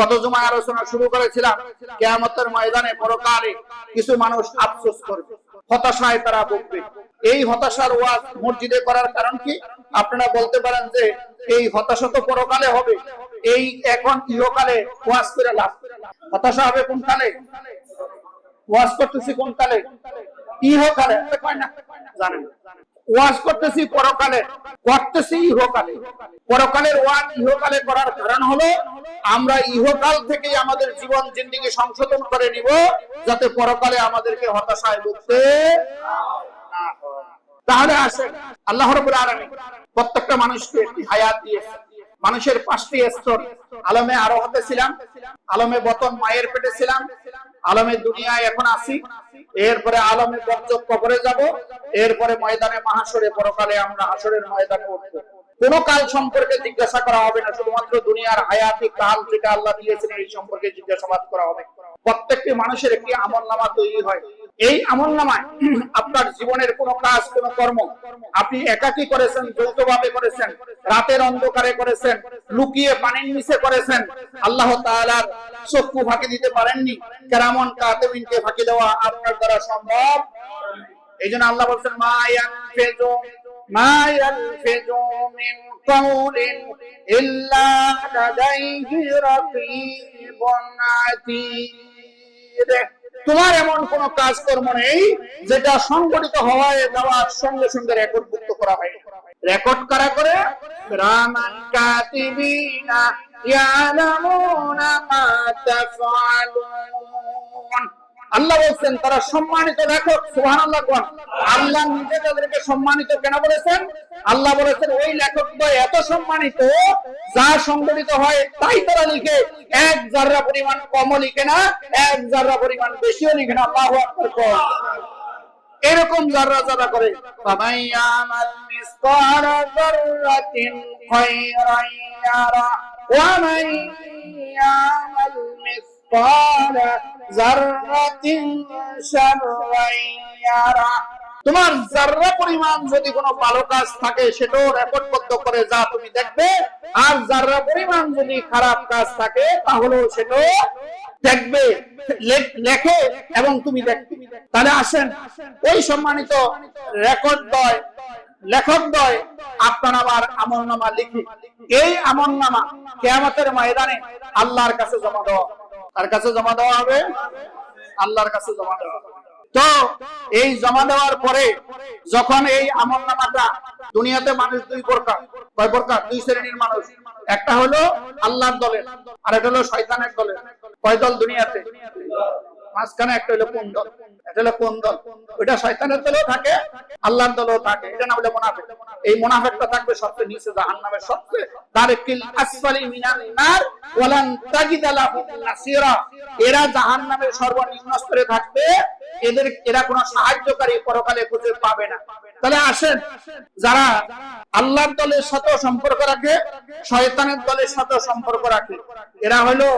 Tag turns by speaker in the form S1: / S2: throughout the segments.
S1: গত জুমায় আলোচনা শুরু করেছিলাম, কেয়ামতের ময়দানে পরকালে কিছু মানুষ আফসোস করবে, হতাশায় তারা ভুগবে। এই হতাশার ওয়াজ মসজিদে করার কারণ কি? আপনারা বলতে পারেন যে এই হতাশা তো পরকালে হবে, এই এখন ইহকালে ওয়াজ করে লাভ। হতাশা হবে কোন কালে? ওয়াজ করতেছি কোন কালে? ইহকালে জানেন ওয়াজ করতেছি পরকালে করতেছি ইহকালে। পরকালের ওয়াজ ইহকালে করার কারণ হলো, আমরা ইহকাল থেকে আমাদের জীবন জিন্দিগি সংশোধন করে নিব, যাতে পরকালে আমাদেরকে হতাশায় ভুগতে তাহলে আসে আল্লাহ রবুল আলমী প্রত্যেকটা মানুষকে একটি হায়াত দিয়েছে মানুষের পাঁচটি স্তর। আলমে আরও হতে ছিলাম, আলমে বতন মায়ের পেটে ছিলাম আলমে দুনিয়ায় এখন আসি এরপরে আলমে বর্জক কবরে যাব। এরপরে ময়দানে মাহাসরে পরকালে আমরা হাসরের ময়দানে উঠবো। কোন কাল সম্পর্কে জিজ্ঞাসা করা হবে না, শুধুমাত্র দুনিয়ার হায়াতি কাল যেটা আল্লাহ দিয়েছেন এই সম্পর্কে জিজ্ঞাসাবাদ করা হবে। প্রত্যেকটি মানুষের একটি আমল নামা তৈরি হয়। এই আমল নামায় আপনার জীবনের কোন কাজ, কোন কর্ম আপনি একাকি করেছেন, যৌথভাবে করেছেন, রাতের অন্ধকারে করেছেন, লুকিয়ে পানির নিচে করেছেন, আল্লাহ তাআলার চক্ষু ফাঁকি দিতে পারেননি, কেরামন কাতেবিনকে ফাঁকি দেওয়া আপনার দ্বারা সম্ভব এই জন্য আল্লাহ বলছেন মা ইয়ানফিজু মা ইয়ানফিজু মিন কাউলিন ইল্লা লাদাইহি রাকিবুন আতীদ তোমার এমন কোন কাজকর্ম নেই যেটা সংগঠিত হওয়ায় যাওয়ার সঙ্গে সঙ্গে রেকর্ডভুক্ত করা হয় রেকর্ড করা করে? আল্লাহ বলছেন, তারা সম্মানিত, দেখো সুহান আল্লাহ কোন। আল্লাহ নিজে তাদেরকে সম্মানিত কেন বলেছেন? আল্লাহ বলেছেন, ওই লেখক এত সম্মানিত, যা সংগঠিত হয়, তাই তারা লিখে, এক জাররা পরিমাণ কমও লিখে না, এক জাররা পরিমাণ বেশিও লিখে না। আল্লাহ আকবার এরকম জাররা যারা করে ফামাইয়ামাল শাররান ইয়ারা তোমার জাররা পরিমাণ যদি কোনো ভালো কাজ থাকে, সেটাও রেকর্ডবদ্ধ করে যা তুমি দেখবে। আর জাররা পরিমাণ যদি খারাপ কাজ থাকে, তাহলেও সেটাও দেখবে, লেখে এবং তুমি দেখবে। তাহলে আসেন, ওই সম্মানিত রেকর্ড দয় লেখক দয় আপনার আমার আমল নামা লিখি। এই আমল নামা কেয়ামতের ময়দানে আল্লাহর কাছে জমা দেওয়া। তার কাছে জমা দেওয়া হবে? আল্লাহর কাছে জমা দেওয়া হবে। তো এই জমা দেওয়ার পরে যখন এই আমল নামাটা দুনিয়াতে মানুষ দুই প্রকার, কয় প্রকার? দুই শ্রেণির মানুষ। একটা হলো আল্লাহর দলের, আর একটা হলো শয়তানের দলের। কয় দল দুনিয়াতে? মাঝখানে একটা হলো কোন দল? এটা হলো কোন দল? ওইটা শয়তানের দলেও থাকে, আল্লাহর দলেও থাকে। এটা না বলে মোনাফেক। এই মোনাফেকটা থাকবে সবচেয়ে নিচে জাহান্নামের সবচেয়ে আসফালি ওয়ালান নাসিরা। এরা সর্বনিম্ন স্তরে থাকবে। এদের, এরা কোনো সাহায্যকারী পরকালে খুঁজে পাবে না। তাহলে আসেন, যারা আল্লাহর দলের সাথে সম্পর্ক রাখে, শয়তানের দলের সাথে সম্পর্ক রাখে, এরা হলো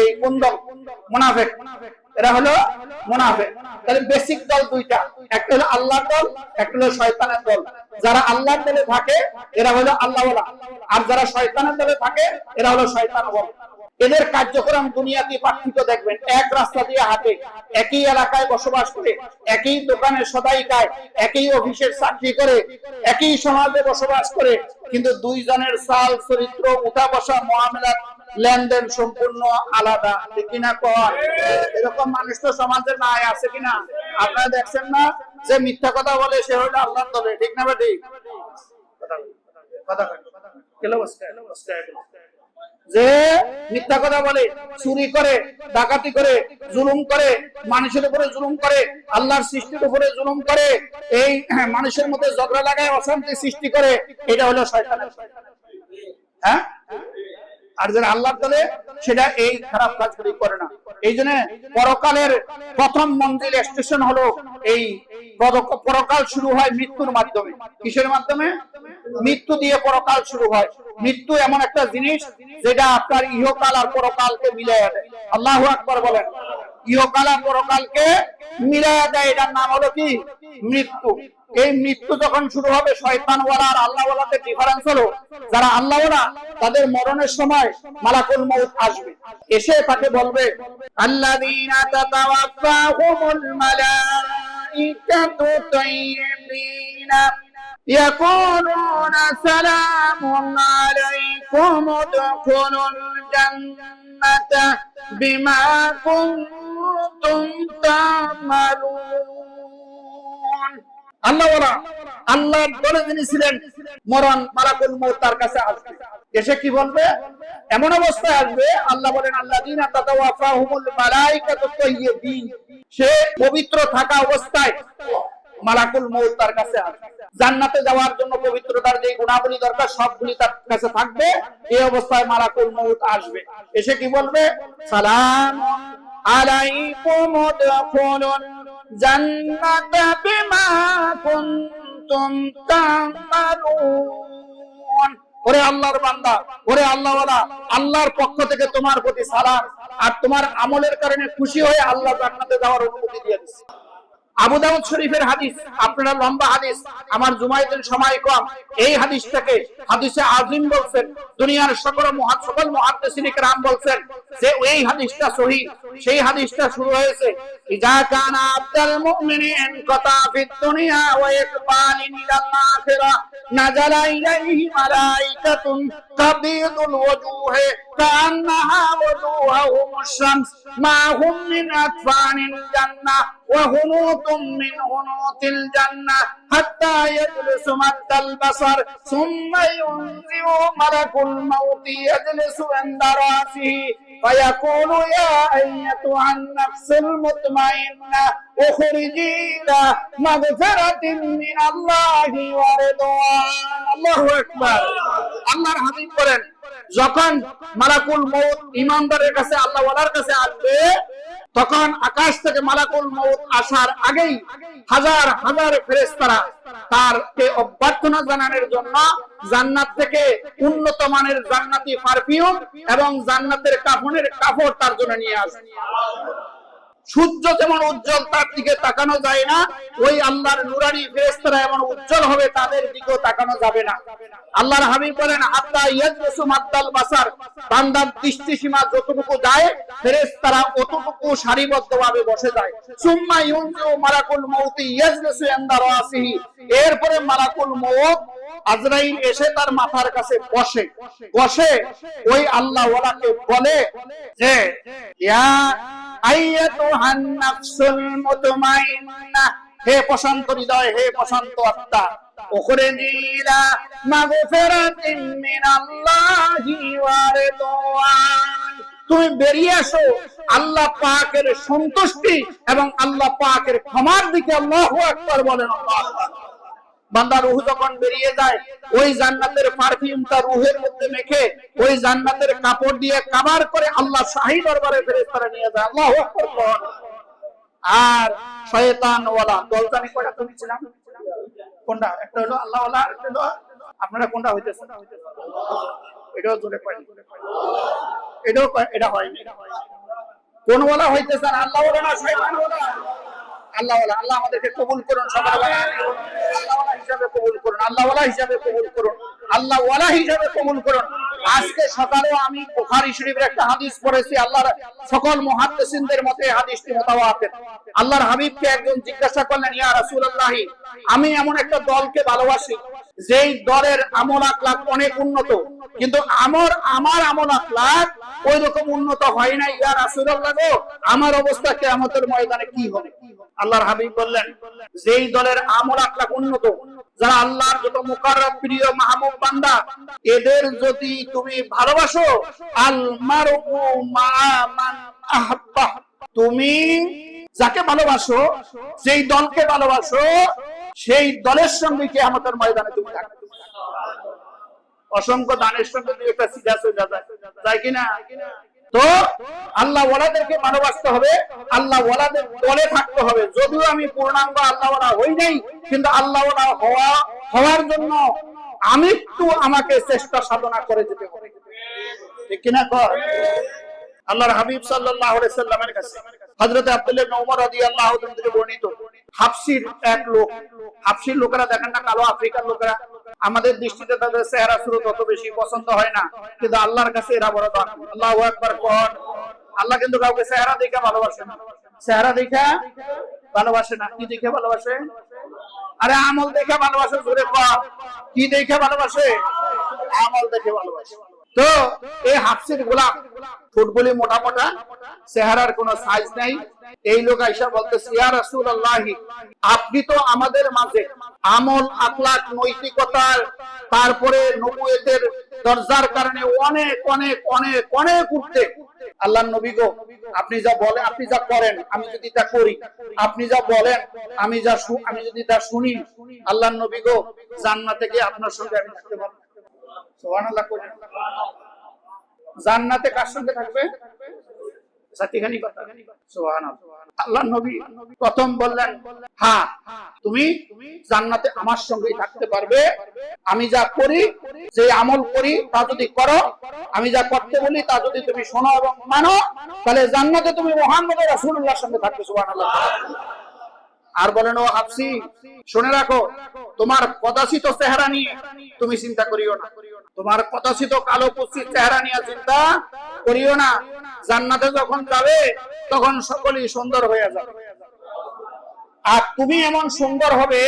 S1: এই কোন দল? মোনাফেক। এরা হলো মোনাফেক। তাহলে বেসিক দল দুইটা। একটা হলো আল্লাহর দল, একটা হলো শয়তানের দল। যারা আল্লাহর দলে থাকে, এরা হলো আল্লাহওয়ালা। আর যারা শয়তানের দলে থাকে, এরা হলো শয়তান বল এদের কার্যক্রম দুনিয়াতে পার্থক্য দেখবেন। এক রাস্তা দিয়ে হাঁটে, একই এলাকায় বসবাস করে, একই দোকানে সদাই খায়, একই অফিসের চাকরি করে, একই সমাজে বসবাস করে, কিন্তু দুইজনের সাল চরিত্র উঠা বসা মহামেলার লেনদেন সম্পূর্ণ আলাদা কিনা কর? এরকম মানুষ তো সমাজে নাই, আছে কিনা? আপনারা দেখছেন না? যে মিথ্যা কথা বলে সে হলো আল্লাহর দলে, ঠিক না বা ঠিক। যে মিথ্যা কথা বলে, চুরি করে, ডাকাতি করে, জুলুম করে, মানুষের উপরে জুলুম করে, আল্লাহর সৃষ্টির উপরে জুলুম করে, এই মানুষের মধ্যে ঝগড়া লাগায় অশান্তি সৃষ্টি করে, এটা হলো শয়তানের। হ্যাঁ? আর যারা আল্লাহর দলে, সেটা এই খারাপ কাজগুলি করে না। এই জন্য পরকালের প্রথম মন্দির স্টেশন হলো এই পরকাল শুরু হয় মৃত্যুর মাধ্যমে। কিসের মাধ্যমে? মৃত্যু দিয়ে পরকাল শুরু হয়। মৃত্যু এমন একটা জিনিস যেটা আপনার ইহকাল আর পরকালকে মিলাই দেয়। আল্লাহ আকবর বলেন। ইহকাল আর পরকালকে মিলাই দেয়, এটার নাম হলো কি? মৃত্যু। এই মৃত্যু যখন শুরু হবে শয়তানওয়ালা আর আল্লাহওয়ালাদের ডিফারেন্স হলো যারা আল্লাহওয়ালা তাদের মরণের সময় মালাকুল মউত আসবে এসে তাকে বলবে আল্লাযীনা তাতাওয়াফাহুমুল মালাইকাতু তাইয়্যিবিনা يقولون سلام عليكم ادخلوا الجنة بما كنتم تعملون আল্লাহ ওরা আল্লাহ বলে যিনি ছিলেন মরণ মৌত তার কাছে আসবে। এসে কি বলবে? এমন অবস্থায় আসবে, আল্লাহ বলেন আল্লাহ দিন সে পবিত্র থাকা অবস্থায় মৌত তার কাছে আসবে। জান্নাতে যাওয়ার জন্য পবিত্রতার যে গুণাবলী দরকার, সবগুলি তার কাছে থাকবে। এই অবস্থায় মালাকুল মৌত আসবে। এসে কি বলবে? সালাম আলাইকুম জান্নাতা বিমা কুনতুম ওরে আল্লাহর বান্দা, ওরে আল্লাহওয়ালা, আল্লাহর পক্ষ থেকে তোমার প্রতি সালাম। আর তোমার আমলের কারণে খুশি হয়ে আল্লাহ জান্নাতে যাওয়ার অনুমতি দিয়ে দিচ্ছে। আবু দাউদ শরীফের হাদিস, আপনারা লম্বা হাদিস, আমার জুমাইতের সময় কম। এই হাদিসটাকে হাদিসে আজিম বলছেন, দুনিয়ার সকল মহান সকল মহাদ্দেশিনী রাম বলছেন যে এই হাদিসটা সহি। সেই হাদিসটা শুরু হয়েছে, ইজা কানা আব্দুল মুমিনিন কথা ফিদ দুনিয়া ওয়া ইকবাল ইলাল আখিরা নাজালা ইলাইহি মালাইকাতুন তাবিদুল ওজুহে। كأنها وجوههم الشمس. ما هم من أكفان الجنة وهنوط من هنوط الجنة حتى يجلس مد البصر. ثم ينزل ملك الموت يجلس عند رأسه. فيقول يا أيتها النفس المطمئنة اخرجي إلى مغفرة من الله ورضوان الله أكبر الله হাবিব বলেন যখন মালাকুল মৌত ইমানদারের কাছে আল্লাহ ওয়ালার কাছে আসবে তখন আকাশ থেকে মালাকুল মৌত আসার আগেই হাজার হাজার ফেরেশতারা তারকে অভ্যর্থনা জানানোর জন্য জান্নাত থেকে উন্নত মানের জান্নাতি পারফিউম এবং জান্নাতের কাফনের কাপড় তার জন্য নিয়ে আসবে সূর্য যেমন উজ্জ্বল, তার দিকে তাকানো যায় না। ওই আল্লাহর নুরানি ফেরেশতারা এমন উজ্জ্বল হবে, তাদের দিকেও তাকানো যাবে না। আল্লাহর হাবিব বলেন, আত্মা ইয়াজসু মাদ্দাল বাসার। বান্দার দৃষ্টি সীমা যতটুকু যায়, ফেরেশতারা অতটুকু সারিবদ্ধভাবে বসে যায়। সুম্মা ইউনজু মালাকুল মাউতি ইয়াজলিসু ইনদা রাসিহি। এরপরে মালাকুল মউত আজরাইল এসে তার মাথার কাছে বসে। বসে ওই আল্লাহ ওয়ালাকে বলে যে হে প্রশান্ত হৃদয়, হে প্রশান্ত আত্মা উখরিজি ইলা মাগফিরাতিন মিনাল্লাহি ওয়া রিদওয়ান। তুমি বেরিয়ে আসো আল্লাহ পাকের সন্তুষ্টি এবং আল্লাহ পাকের ক্ষমার দিকে আল্লাহু আকবার বলেন। আল্লাহু রুহ যখন বেরিয়ে যায়, ওই জান্নাতের পারফিউম তার রুহের মধ্যে মেখে, ওই জান্নাতের কাপড় দিয়ে কাবার করে আল্লাহ শাহী দরবারে নিয়ে যায়। আল্লাহু। আর শয়তান ওয়ালা তুমি ছিলাম কোনটা? একটা হলো আল্লাহ ওয়ালা একটা হলো আপনারা কোনটা হইতেছে এটাও জোরে কয়। এটাও এটা হয়নি কোন ওয়ালা হইতেছে আল্লাহ ওয়ালা না শয়তান ওয়ালা? আল্লাহ আল্লাহ আমাদেরকে কবুল করুন হিসাবে কবুল করুন হিসাবে কবুল করুন হিসাবে কবুল করুন। আজকে সকালেও আমি শরীফের একটা হাদিস পড়েছি, আল্লাহর সকল মুহাদ্দিসিনদের মতে হাদিসটি মুতাওয়াতির আল্লাহর হাবিবকে একজন জিজ্ঞাসা করলেন, ইয়া রাসূলুল্লাহ, আমি এমন একটা দলকে ভালোবাসি যেই দলের আমল আকলাক অনেক উন্নত, কিন্তু আমার আমার আমল আকলাক ওই রকম উন্নত হয় না ইয়া রাসূলুল্লাহ গো, আমার অবস্থা কিয়ামতের ময়দানে কি হবে? আল্লাহর হাবিব বললেন, যেই দলের আমল আকলাক উন্নত, যারা আল্লাহর যত মুকাররব প্রিয় মাহবুব বান্দা, এদের যদি তুমি ভালোবাসো, আল মারু মা মান আহাব্বা তুমি যাকে ভালোবাসো, যেই দলকে ভালোবাসো, সেই দলের সঙ্গে কি আমাদের ময়দানে তুমি অসংখ্য দানের সঙ্গে দুই একটা সিধা সোজা যায়। যায় কিনা? তো আল্লাহ ওয়ালাদেরকে ভালোবাসতে হবে, আল্লাহ ওয়ালাদের দলে থাকতে হবে। যদিও আমি পূর্ণাঙ্গ আল্লাহ ওয়ালা হই নাই, কিন্তু আল্লাহ ওয়ালা হওয়া, হওয়ার জন্য আমি একটু আমাকে চেষ্টা সাধনা করে যেতে হবে। ঠিক কিনা কর? আল্লাহর হাবিব সাল্লাল্লাহু আলাইহি সাল্লামের কাছে। হযরত আব্দুল্লাহ ওমর রাদিয়াল্লাহু তাআলা থেকে বর্ণিত, হাফসির এক লোক, হাফসির লোকেরা দেখেন না কালো আফ্রিকার লোকেরা, আমাদের দৃষ্টিতে তাদের চেহারা স্রোত অত বেশি পছন্দ হয় না, কিন্তু আল্লাহর কাছে এরা বড় দান আল্লাহ একবার কর আল্লাহ কিন্তু কাউকে চেহারা দেখে ভালোবাসে না। চেহারা দেখে ভালোবাসে না। কি দেখে ভালোবাসে? আরে আমল দেখে ভালোবাসে কি দেখে ভালোবাসে? আমল দেখে ভালোবাসে। তো এই হাফসির গোলাপ ফুটবলি মোটা মোটা, চেহারার কোনো সাইজ নাই। এই লোক আইসা রাসূলুল্লাহি, আপনি তো আমাদের মাঝে আমল আখলাক নৈতিকতার, তারপরে নবুয়তের দরজার কারণে অনেক অনেক অনেক অনেক উঠতে। আল্লাহ নবী গো, আপনি যা বলেন আপনি যা করেন, আমি যদি তা করি, আপনি যা বলেন, আমি যা আমি যদি তা শুনি আল্লাহ নবী গো, জান্নাতে গিয়ে আপনার সঙ্গে আমি থাকতে পারব। জান্নাতে কার সঙ্গে থাকবে? আমি যা করি, যে আমল করি, তা যদি করো, আমি যা করতে বলি, তা যদি তুমি শোনো এবং মানো, তাহলে জান্নাতে তুমি মোহাম্মদ রাসূলুল্লাহর সঙ্গে থাকবে, সুবহানাল্লাহ। আর বলেন ও হাফসি, শুনে রাখো, তোমার পদাসিত চেহারা নিয়ে তুমি চিন্তা করিও না। তোমার পদাসিত কালো কুচির চেহারা নিয়ে চিন্তা করিও না। জান্নাতে যখন যাবে, তখন সকলেই সুন্দর হয়ে যাবে। আর তুমি এমন সুন্দর হবে,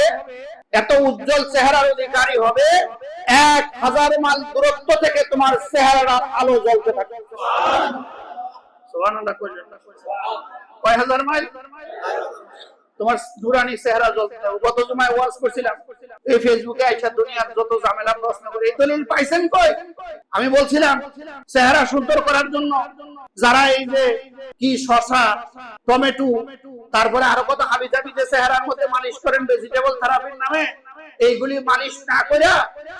S1: এত উজ্জ্বল চেহারার অধিকারী হবে, এক হাজার মাইল দূরত্ব থেকে তোমার চেহারার আলো জ্বলতে থাকবে। কয় হাজার মাইল? তোমার দুরানি চেহারা জ্বলতে গত জমায় ওয়াজ করছিলাম। এই ফেসবুকে আইসা দুনিয়ার যত ঝামেলা প্রশ্ন করে, এই দলিল পাইছেন কই? আমি বলছিলাম, চেহারা সুন্দর করার জন্য যারা এই যে কি শশা, টমেটো, তারপরে আরও কত হাবি জাবি যে চেহারার মধ্যে মালিশ করেন ভেজিটেবল থেরাপির নামে, এইগুলি মালিশ না করে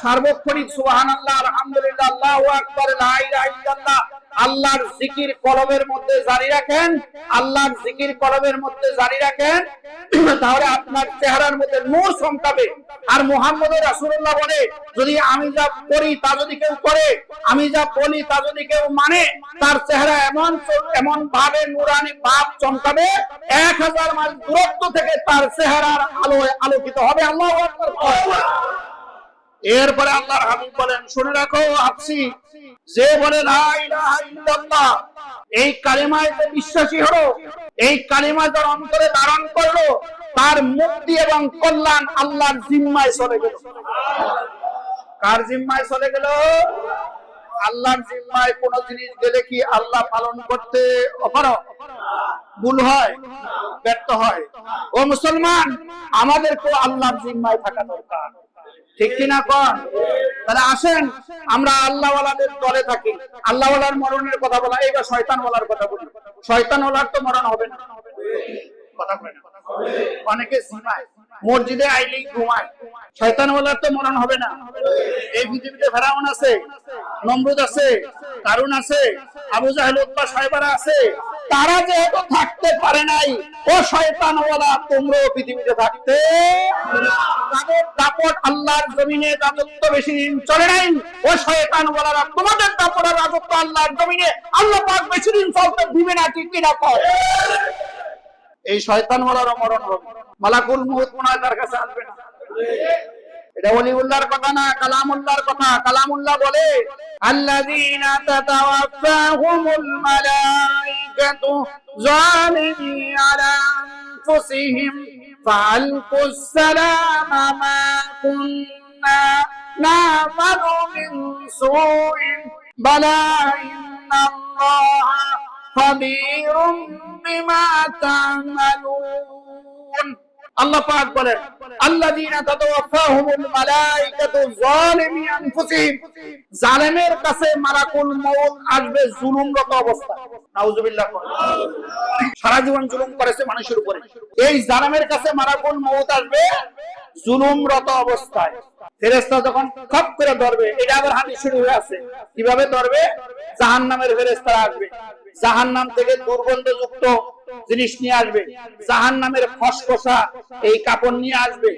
S1: সার্বক্ষণিক সুবহানাল্লাহ, আলহামদুলিল্লাহ, আল্লাহু আকবার, লা ইলাহা ইল্লাল্লাহ আল্লাহর জিকির কলমের মধ্যে জারি রাখেন, আল্লাহর জিকির কলমের মধ্যে জারি রাখেন, তাহলে আপনার চেহারার মধ্যে নূর চমকাবে আর মুহাম্মদ রাসূলুল্লাহ বলে, যদি আমি যা করি তা যদি কেউ করে, আমি যা বলি তা যদি কেউ মানে তার চেহারা এমন এমন ভাবে নুরানি ভাব চমকাবে, এক হাজার মাইল দূরত্ব থেকে তার চেহারার আলোয় আলোকিত হবে। আল্লাহ এরপরে আল্লাহর হাবিব বলেন, শুনে রাখো হাফসি যে বলে এই কালিমায় যে বিশ্বাসী হলো, এই কালিমা যার অন্তরে ধারণ করল, তার মুক্তি এবং কল্যাণ আল্লাহর জিম্মায় চলে গেল। কার জিম্মায় চলে গেল? আল্লাহর জিম্মায় কোন জিনিস গেলে কি আল্লাহ পালন করতে অপারক ভুল হয়, ব্যর্থ হয়। ও মুসলমান আমাদেরকে আল্লাহর জিম্মায় থাকা দরকার। ঠিক কিনা কন? তাহলে আসেন, আমরা আল্লাহওয়ালাদের দলে থাকি। আল্লাহওয়ালার মরণের কথা বলা, এইবার শয়তান ওয়ালার কথা বলি। শয়তান ওয়ালার তো মরণ হবে না। অনেকে জিমায় মসজিদে আইলেই ঘুমায়। শয়তান ওয়ালার তো মরণ হবে না। এই পৃথিবীতে ফেরাউন আছে, নমরুদ আছে কারুন আছে, আবু জাহেল, উতবা সাহেবারা আছে তারা যেহেতু থাকতে পারে নাই, ও শয়তান ওয়ালা তোমরাও পৃথিবীতে থাকতে তাদের দাপট আল্লাহর জমিনে রাজত্ব বেশি দিন চলে নাই, ও শয়তান ওয়ালারা তোমাদের দাপট রাজত্ব আল্লাহর জমিনে আল্লাহ পাক বেশি দিন চলতে দিবে না ঠিক কিনা কয় এই শয়তান ওয়ালারও মরণ হবে। মালাকুল মুহুত মনে হয় তার কাছে আসবে না। এটা ওলিউল্লাহর কথা না, কালামুল্লাহর কথা। কালামুল্লাহ বলে, আল্লাযীনা তাতাওয়াফাহুমুল মালাইকাতু যালিমি আনফুসিহিম, ফাআলকুস সালামা মা কুন্না না'মালু মিন সুইন, বালা ইন্নাল্লাহা খাবীরুম বিমা তা'মালুন। আল্লাহ পাক বলেন, আল্লাযীনা তাতাওয়াফাহুমুল মালাইকাতু যালিমি আনফুসিহিম জালেমের কাছে মালাকুল মউত আসবে জুলুমরত অবস্থা। নাউজুবিল্লাহ। সারা জীবন জুলুম করেছে মানুষের উপরে। এই জালেমের কাছে মালাকুল মউত আসবে জুলুমরত অবস্থায়। ফেরেশতা যখন খপ করে ধরবে, এটা আবার হাদিস শুরু হয়ে আছে। কীভাবে ধরবে? জাহান্নামের ফেরেশতারা আসবে। জাহান্নাম থেকে দুর্গন্ধযুক্ত জিনিস নিয়ে আসবে। জাহান নামের খসখসা এই কাপড় নিয়ে আসবে।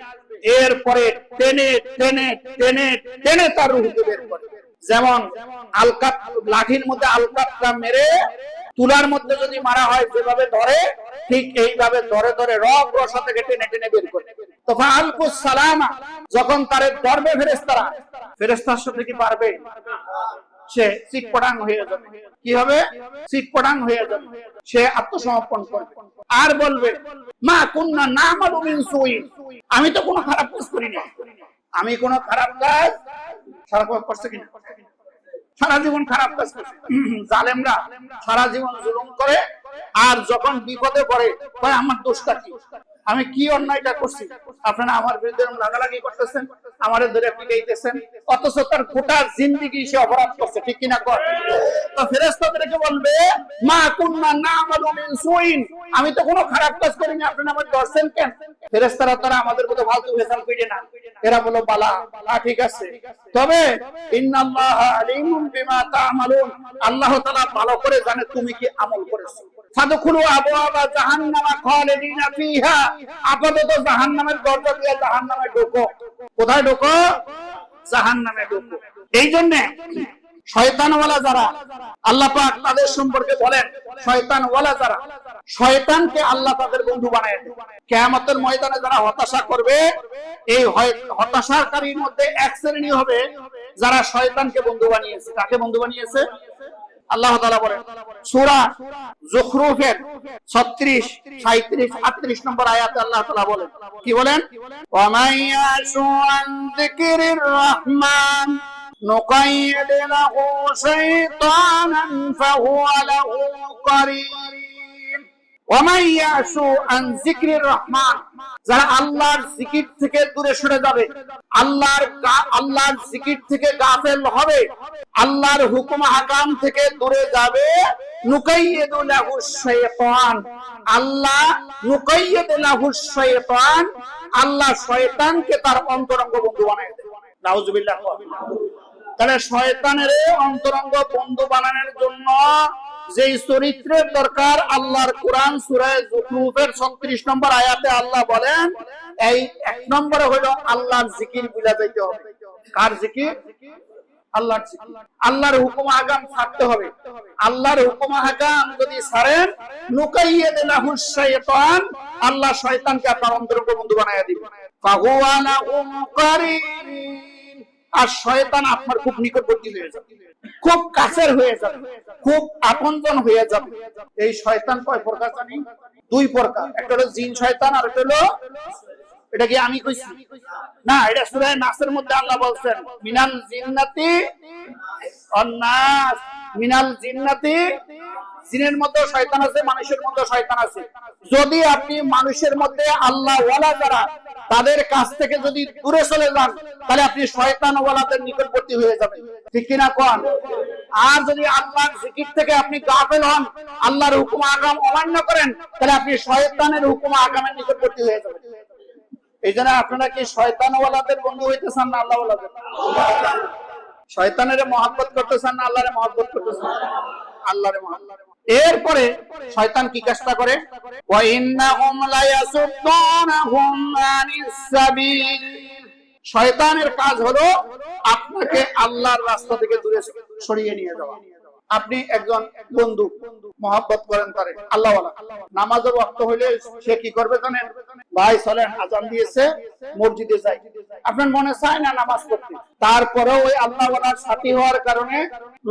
S1: এরপরে টেনে টেনে টেনে টেনে তার রুহুকে বের করে। যেমন আলকাপ লাঠির মধ্যে আলকাপটা মেরে তুলার মধ্যে যদি মারা হয় যেভাবে ধরে, ঠিক এইভাবে ধরে ধরে রগ রসা থেকে টেনে টেনে বের করে। তো ফালকুস সালামা, যখন তার ধর্মে ফেরেস্তারা ফেরেস্তার সাথে কি পারবে? সে চিকপটাং হয়ে যাবে। কি হবে? চিকপটাং হয়ে যাবে। সে আত্মসমর্পণ করবে। আর বলবে, মা, কুন্না না সুইন আমি তো কোনো খারাপ কাজ করিনি আমি কোনো খারাপ কাজ সারা করছে কিনা সারা জীবন খারাপ কাজ করছে। জালেমরা সারা জীবন জুলুম করে, আর যখন বিপদে পড়ে আমার দোষটা কি? আমি কি অন্যায়টা করছি? আপনারা আমার বিরুদ্ধে লাগালাগি করতেছেন, আমার ধরে পিটাইতেছেন, অথচ তার গোটা জিন্দিগি সে অপরাধ করছে, ঠিক কিনা কর তো ফেরেস্তাদেরকে বলবে, মা কুন্না না আমার সুইন। আমি তো কোনো খারাপ কাজ করিনি, আপনারা আমার দর্শন কেন? ফেরেস্তারা তারা আমাদের মতো ফালতু ভেসাল পিটে না। এরা বলো, বালা হ্যাঁ ঠিক আছে। তবে ইন্নাল্লাহ আলিমুম বিমা তা'মালুন। আল্লাহ তাআলা ভালো করে জানে তুমি কি আমল করেছ। ফাদখুলু আবওয়াবা জাহান্নামা খালিদিনা ফিহা। আপাতত জাহান্নামের দরজা দিয়ে জাহান্নামে ঢোকো। কোথায় ঢোকো? জাহান্নামে ঢোকো। এই জন্য শয়তানওয়ালা যারা, আল্লাহ পাক তাদের সম্পর্কে বলেন, শয়তানওয়ালা যারা, শয়তানকে আল্লাহ তাদের বন্ধু বানায় কেয়ামতের ময়দানে যারা হতাশা করবে, এই হতাশাকারীর মধ্যে এক শ্রেণি হবে যারা শয়তানকে বন্ধু বানিয়েছে। কাকে বন্ধু বানিয়েছে? আল্লাহ তাআলা বলেন সূরা জুখরুফের 36 37 38 নম্বর আয়াতে আল্লাহ তাআলা বলেন কি বলেন ওয়া মাইয়াশু আন যিকরির রহমান نقيد له شيطانا فهو له قرين যারা আল্লাহর জিকির থেকে দূরে সরে যাবে, আল্লাহর আল্লাহর জিকির থেকে গাফেল হবে, আল্লাহর হুকুম হাকাম থেকে দূরে যাবে আল্লাহ শয়তানকে তার অন্তরঙ্গ বন্ধু বানায় তাহলে শয়তানের অন্তরঙ্গ বন্ধু বানানোর জন্য যেই চরিত্রের দরকার আল্লাহর কোরআন সুরায় 36 নম্বর আয়াতে আল্লাহ বলেন, এই এক নম্বরে হলো আল্লাহর জিকির বুঝা যাইতে হবে। কার জিকির? আল্লাহর আল্লাহর হুকুম আগাম হবে। আল্লাহর হুকুম আগাম যদি নুকাইয়ে দিলাহু শাইতান আল্লাহ শয়তানকে আপনার অন্তরঙ্গ বন্ধু বানায়া দিবে। ফাহুয়া লাহুম কারিন আর শয়তান আপনার খুব নিকটবর্তী হয়ে যাবে। খুব কাছের হয়ে যাবে। খুব আপনজন হয়ে যাবে। এই শয়তান কয় প্রকার জানি? দুই প্রকার। একটা হলো জিন শয়তান, আর একটা হলো এটা কি আমি কইছি? না, এটা সূরা নাসের মধ্যে আল্লাহ বলছেন, মিনাল জিন্নাতি অন্নাস মিনাল জিন্নাতি, জিনের মধ্যে শয়তান আছে, মানুষের মধ্যে শয়তান আছে। যদি আপনি মানুষের মধ্যে আল্লাহ ওয়ালা যারা, তাদের কাছ থেকে যদি দূরে চলে যান, তাহলে আপনি শয়তান ওয়ালাদের নিকটবর্তী হয়ে যাবেন। ঠিক কিনা কোন? আর যদি আল্লাহর জিকির থেকে আপনি গাফেল হন, আল্লাহর হুকুম আগাম অমান্য করেন, তাহলে আপনি শয়তানের হুকুম আগামের নিকটবর্তী হয়ে যাবেন। এই জন্য আপনারা কি শয়তান ওয়ালাদের বন্ধু হইতে চান না আল্লাহ ওয়ালাদের? শয়তানের মহাব্বত করতে চান না, আল্লাহরে মহাব্বত করতে চান আল্লাহরে মহাব্বত। এরপরে শয়তান কি কাজটা করে? শয়তানের কাজ হলো আপনাকে আল্লাহর রাস্তা থেকে দূরে সরিয়ে নিয়ে যাওয়া। আপনি একজন বন্ধু, মহাব্বত করেন তারে আল্লাহ নামাজের ওয়াক্ত হইলে সে কি করবে জানেন? ভাই চলেন আজান দিয়েছে, মসজিদে যাই আপনার মনে চায় না নামাজ পড়তে? তারপরে ওই আল্লাহ সাথী হওয়ার কারণে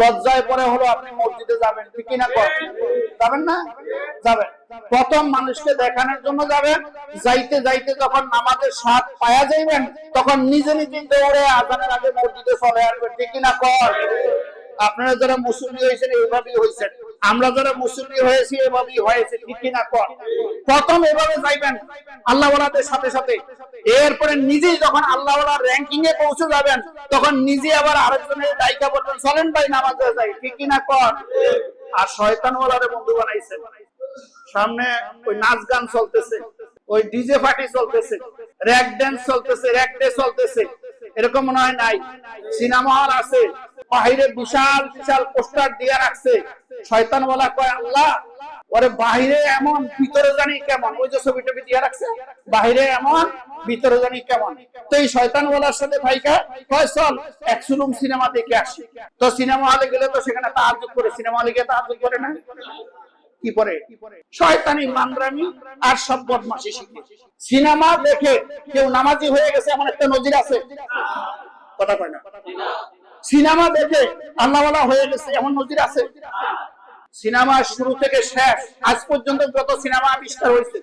S1: লজ্জায় পরে হলো, আপনি মসজিদে যাবেন ঠিক করেন যাবেন না? যাবেন। প্রথম মানুষকে দেখানোর জন্য যাবেন। যাইতে যাইতে যখন নামাজের স্বাদ পায়া যাইবেন, তখন নিজে নিজে দৌড়ে আজানের আগে মসজিদে চলে আসবেন। ঠিক কিনা কর? আপনারা যারা মুসল্লি হয়েছেন, এইভাবেই হয়েছেন। আমরা যারা মুসল্লি হয়েছি, এভাবেই হয়েছে, ঠিক কিনা কর? প্রথম এভাবে যাইবেন আল্লাহ সাথে সাথে। এরপরে নিজেই যখন আল্লাহ র্যাঙ্কিং এ পৌঁছে যাবেন, তখন নিজে আবার আরেকজনের দায়িকা বলবেন, চলেন ভাই, নামাজে যাই, ঠিক কিনা কর? আর শয়তান ওয়ালারে বন্ধু বানাইছেন। সামনে ওই নাচ গান চলতেছে, ওই ডিজে পার্টি চলতেছে র্যাক ড্যান্স চলতেছে র্যাক ডে চলতেছে। এরকম হয় নাই। সিনেমা হল আছে বাহিরে বিশাল বিশাল পোস্টার দিয়ে রাখছে। শয়তান বলা কয়, আল্লাহ, ওরে বাহিরে এমন, ভিতরে জানি কেমন? ওই যে ছবি টবি দিয়ে রাখছে। বাহিরে এমন, ভিতরে জানি কেমন। তো এই শয়তান বলার সাথে ভাইকা কয়, চল, এক সুলুম সিনেমা দেখে আসি। তো সিনেমা হলে গেলে তো সেখানে তাহাজ করে সিনেমা হলে গিয়ে তাহাজ করে না? কি পরে শয়তানি মান্দ্রামি আর সব বদমাসি শিখে। সিনেমা দেখে কেউ নামাজি হয়ে গেছে, এমন একটা নজির আছে? কথা কয় না? সিনেমা দেখে আল্লাহওয়ালা হয়ে গেছে, এমন নজির আছে? সিনেমা শুরু থেকে শেষ, আজ পর্যন্ত যত সিনেমা আবিষ্কার হয়েছে,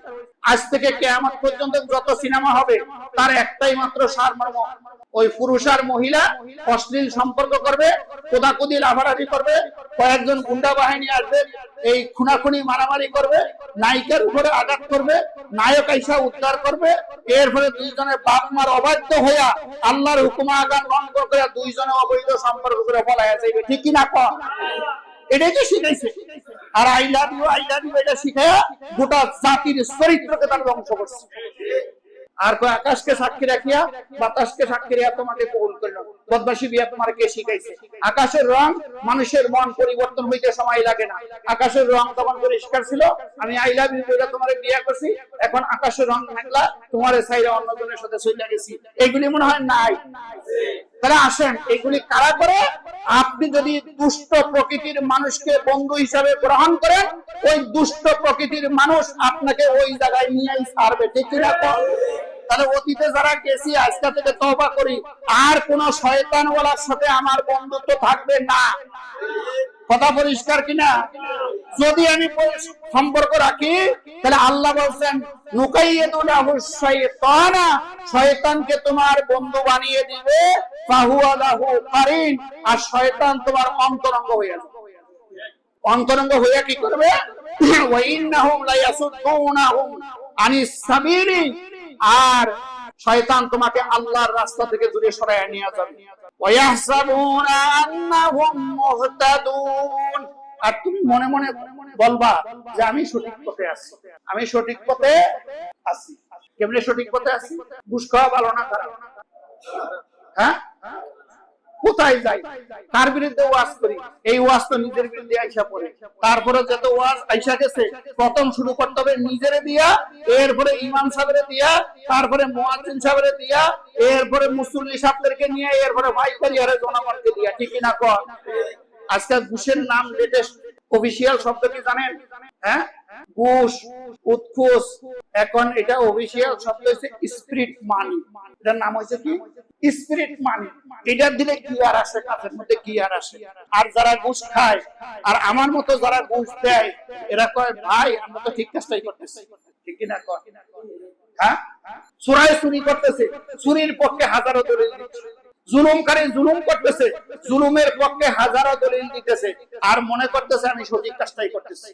S1: আজ থেকে কেমন পর্যন্ত যত সিনেমা হবে, তার একটাই মাত্র সারমর্ম ওই পুরুষ আর মহিলা অশ্লীল সম্পর্ক করবে কোদাকুদি লাভারাজি করবে, কয়েকজন গুন্ডা বাহিনী আসবে, এই খুনাখুনি মারামারি করবে, নায়িকার উপরে আঘাত করবে, নায়ক আইসা উদ্ধার করবে, এর ফলে দুইজনের বাপ মার অবাধ্য হইয়া আল্লাহর হুকুমা আগান ভঙ্গ করে দুইজনে অবৈধ সম্পর্ক করে বলাইয়া যাইবে। ঠিক কি না কর এটাই তো শিখাইছে। আর I love you I love you এটা শিখাইয়া গোটা জাতির চরিত্রকে তার ধ্বংস করছে। আর কয় আকাশকে সাক্ষী রাখিয়া বাতাসকে সাক্ষী রাখিয়া তোমাকে কবুল করিল। বিয়া তোমার কে শিখাইছে। আকাশের রং মানুষের মন পরিবর্তন হইতে সময় লাগে না। আকাশের রং তখন পরিষ্কার ছিল, আমি আই লাভ ইউ বিয়া করছি এখন আকাশের রং মেঘলা অন্যজনের সাথে চলে গেছি। এগুলি মনে হয় নাই। তারা আসেন, এগুলি কারা করে? আপনি যদি দুষ্ট প্রকৃতির মানুষকে বন্ধু হিসাবে গ্রহণ করেন ওই দুষ্ট প্রকৃতির মানুষ আপনাকে ওই জায়গায় নিয়ে ছাড়বে ঠিক কিনা? তাহলে অতীতে যারা গেছি, আজকে থেকে তবা করি। আর কোন শয়তানওয়ালার সাথে আমার বন্ধুত্ব থাকবে না। কথা পরিষ্কার কিনা? যদি আমি সম্পর্ক রাখি, তাহলে আল্লাহ বলছেন শয়তান সাবিলি। আর শয়তান তোমাকে আল্লাহর রাস্তা থেকে দূরে সরায় নিয়ে যাবে। আর তুমি মনে মনে বলবা যে আমি সঠিক পথে আছি। আমি সঠিক পথে আছি। কেমনে সঠিক পথে আছি? ঘুষ খাওয়া ভালো না খারাপ? হ্যাঁ? কোথায় যাই তার বিরুদ্ধে ওয়াজ করি। এই ওয়াজ তো নিজের বিরুদ্ধে আইসা পড়ে। তারপরে যত ওয়াজ আইসা গেছে, প্রথম শুরু করতে হবে নিজেরে দিয়া, এরপরে ইমাম সাহেবের দিয়া, তারপরে মুয়াজ্জিন সাহেবের দিয়া, এরপরে মুসল্লি সাহেবদেরকে নিয়ে, এরপরে ভাই পরিবারের জনগণকে দিয়া। ঠিক না কর আজকাল ঘুষের নাম লেটেস্ট অফিসিয়াল শব্দ কি জানেন? হ্যাঁ? ঘুষ উৎকুশ এখন এটা অফিসিয়াল শব্দ হচ্ছে স্পিরিট মানি এটার নাম হচ্ছে কি? স্পিরিট মানি এটা দিলে কি আর আসে? কাছের মধ্যে কি আর আসে? আর যারা ঘুষ খায়, আর আমার মতো যারা ঘুষ দেয়, এরা কয়, ভাই, আমরা তো ঠিক কাজটাই করতেছি। ঠিক কিনা কয়? হ্যাঁ? চোরাই চুরি করতেছে। চুরির পক্ষে হাজারো দলিল জুলুমকারী জুলুম করতেছে। জুলুমের পক্ষে হাজারো দলিল দিতেছে। আর মনে করতেছে, আমি সঠিক কাজটাই করতেছি।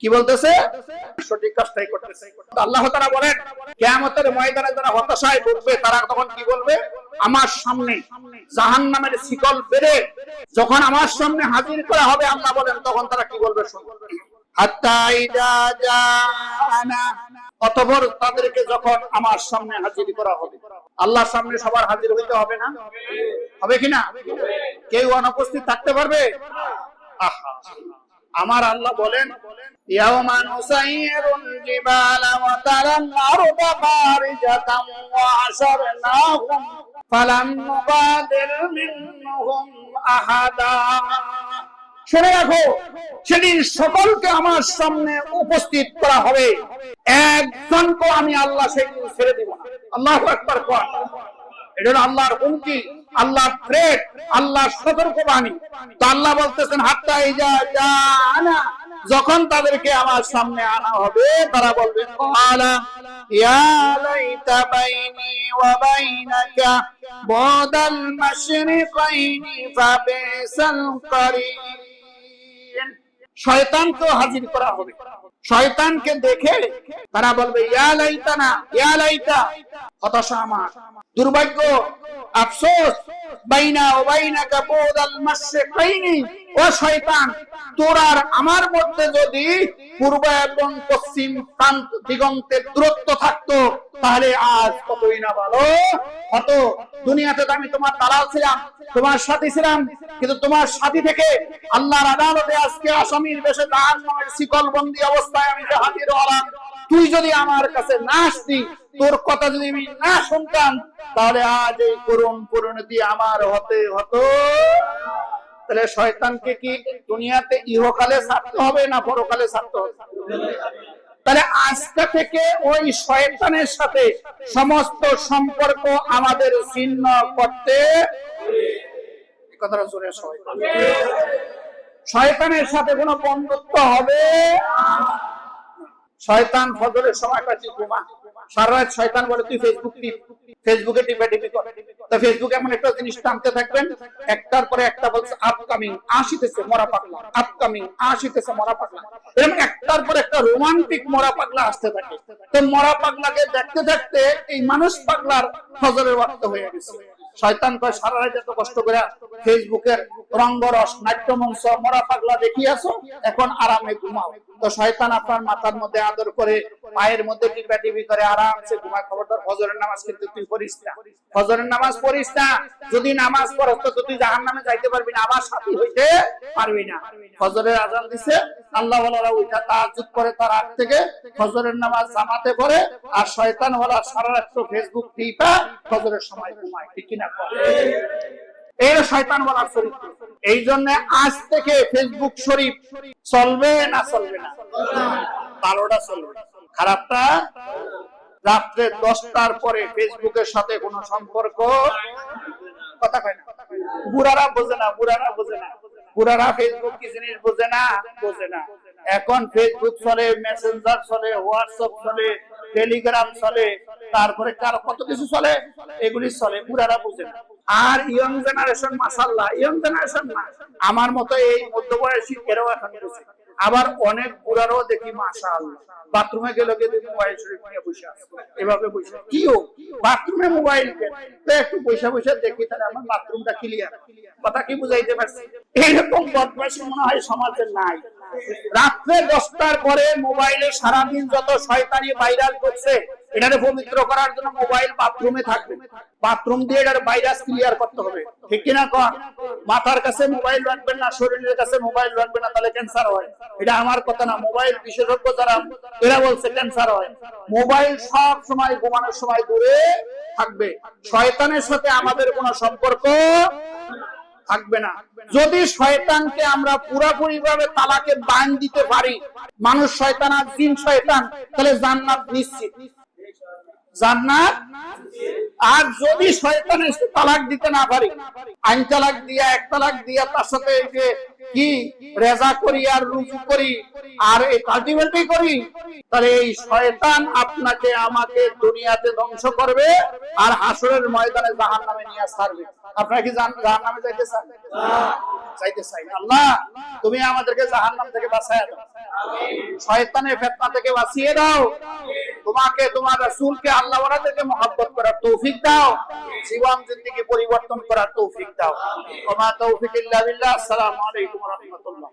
S1: কি বলতেছে? সঠিক কাজটাই করতেছে। আল্লাহ তারা বলেন, কেয়ামতের ময়দানে যারা হতাশায় ভুগবে, তারা তখন কি বলবে? আমার সামনে জাহান নামের শিকল বেড়ে যখন আমার সামনে হাজির করা হবে, আল্লাহ বলেন, তখন তারা কি বলবে অতঃপর তাদেরকে যখন আমার সামনে হাজির করা হবে। আল্লাহর সামনে সবার হাজির হইতে হবে না? হবে কিনা কেউ অনুপস্থিত থাকতে পারবে? আহা আমার আল্লাহ বলেন শুনে রাখো, সেদিন সকলকে আমার সামনে উপস্থিত করা হবে। একজনকে আমি আল্লাহ সেদিন ছেড়ে দিব আল্লাহ একবার এটা আল্লাহর হুমকি। আল্লাহর থ্রেট আল্লাহর সতর্ক বাণী তো আল্লাহ বলতেছেন, হাত্তা ইজা জানা যখন তাদেরকে আমার সামনে আনা হবে, তারা বলবে আলা ইয়া লাইতা হাজির করা হবে। শয়তানকে দেখে তারা বলবে, ইয়া লাইতানা, ইয়া হতাশা আমার। দুর্ভাগ্য আফসোস, বাইনা ও বাইনা মাসে মাশরিকাইনি ও শয়তান, তোর আর আমার মধ্যে যদি পূর্ব এবং পশ্চিম প্রান্ত দিগন্তের দূরত্ব থাকতো, তাহলে আজ কতই না ভালো হতো। দুনিয়াতে আমি তোমার দালাল ছিলাম, তোমার সাথী ছিলাম, কিন্তু তোমার সাথী থেকে আল্লাহর আদালতে আজকে আসামির বেশে জাহান্নামের শিকল বন্দি অবস্থায় আমি যে হাজির হলাম। তুই যদি আমার কাছে না আসতি, তোর কথা যদি আমি না শুনতাম, তাহলে আজ এই করুণ দিয়ে আমার হতে হতো। তাহলে শয়তানকে কি দুনিয়াতে ইহকালে ছাড়তে হবে না পরকালে ছাড়তে হবে? তাহলে আজকে থেকে ওই শয়তানের সাথে সমস্ত সম্পর্ক আমাদের ছিন্ন করতে কথাটা জোরে শয়তানের সাথে কোনো বন্ধুত্ব হবে? শয়তান ফজরের সময় কাছে ঘুমা সারা রাত শয়তান বলে, তুই ফেসবুক ফেসবুকে টিপে টিপি তো ফেসবুকে এমন একটা জিনিস টানতে থাকবেন, একটার পরে একটা বলছে আপকামিং আসিতেছে মরা পাগলা আপকামিং আসিতেছে মরা পাগলা। এরকম একটার পর একটা রোমান্টিক মরা পাগলা আসতে থাকে। তো মরা পাগলাকে দেখতে দেখতে এই মানুষ পাগলার ফজরের ওয়াক্ত হয়ে গেছে। শয়তান কয়, সারা রাত এত কষ্ট করে ফেসবুকের রঙ্গরস নাট্যমঞ্চ মরা পাগলা দেখিয়াছো, এখন আরামে ঘুমাও। তো শয়তান আপনার মাথার মধ্যে আদর করে পায়ের মধ্যে টিপা টিপি করে আরামসে ঘুমায়। খবরদার ফজরের নামাজ কিন্তু তুই পড়িস না। ফজরের নামাজ পড়িস না। যদি নামাজ পড়স, তো তুই জাহান নামে যাইতে পারবি না। আমার সাথী হইতে পারবি না। ফজরের আজান দিছে। আল্লাহ ওয়ালারা উঠা তাহাজ্জুদ করে তার আগ থেকে ফজরের নামাজ জামাতে পড়ে আর শয়তান ওয়ালা সারা রাত ফেসবুক টিপা ফজরের সময় ঘুমায়। ঠিক কিনা? এই শয়তান বলার চরিত্র। এই জন্য আজ থেকে ফেসবুক শরীফ চলবে না চলবে না? ভালোটা চলবে। খারাপটা? রাত্রে দশটার পরে ফেসবুকের সাথে কোনো সম্পর্ক? কথা কয় না। বুড়ারা বোঝে না, বুড়ারা বোঝে না। বুড়ারা ফেসবুক কি জিনিস বোঝে না? বোঝে না। এখন ফেসবুক চলে, মেসেঞ্জার চলে, হোয়াটসঅ্যাপ চলে, টেলিগ্রাম চলে, তারপরে কার কত কিছু চলে? এগুলি চলে, বুড়ারা বুঝে না। আর ইয়ং জেনারেশন মাসাল্লাহ ইয়ং জেনারেশন না। আমার মতো এই মধ্যবয়সী এরাও এখন বুঝে। আবার অনেক বুড়ারও দেখি মাসাল বাথরুমে গেলে দেখি মোবাইল শরীফ নিয়ে বসে এভাবে বসে কি ও? বাথরুমে মোবাইল তো একটু বসে বসে দেখি তাহলে আমার বাথরুমটা ক্লিয়ার কথা কি বুঝাইতে পারছি? এইরকম বদমাশি মনে হয় সমাজে নাই। রাত্রে দশটার পরে মোবাইলে সারাদিন যত শয়তানি ভাইরাল করছে এটারে পবিত্র করার জন্য মোবাইল বাথরুমে থাকবে। বাথরুম দিয়ে এটার ভাইরাস ক্লিয়ার করতে হবে। ঠিক কিনা কর মাথার কাছে মোবাইল রাখবেন না, শরীরের কাছে মোবাইল রাখবেন না, তাহলে ক্যান্সার হয়। এটা আমার কথা না, মোবাইল বিশেষজ্ঞ যারা, এরা বলছে ক্যান্সার হয়। মোবাইল সব সময় ঘুমানোর সময় দূরে থাকবে। শয়তানের সাথে আমাদের কোনো সম্পর্ক থাকবে না। যদি শয়তানকে আমরা পুরাপুরি ভাবে তালাকে বান দিতে পারি, মানুষ শয়তান আর জিন শয়তান, তাহলে জান্নাত নিশ্চিত। জান্নাত? আর যদি শয়তান তালাক দিতে না পারি, আইন তালাক দিয়া, এক তালাক দিয়া, তার সাথে যে কি রেজা করি আর রুজু করি আর এই কাল্টিভেটই করি? তাহলে এই শয়তান আপনাকে আমাকে দুনিয়াতে ধ্বংস করবে আর হাসরের ময়দানে জাহান নামে নিয়ে ছাড়বে আপনারা কি জাহান নামে যাইতে চান চাইতে চাই না। আল্লাহ তুমি আমাদেরকে জাহান নাম থেকে বাঁচায় দাও। শয়তানের ফেতনা থেকে বাঁচিয়ে দাও। তোমাকে তোমার রাসূলকে আল্লাহ ওয়ালাদেরকে মহব্বত করার তৌফিক দাও। জীবন জিন্দেগি পরিবর্তন করার তৌফিক দাও। ওমা তৌফিক ইল্লা বিল্লাহ। আসসালামু আলাইকুম। আলাইকুম রহমতুল্লাহ।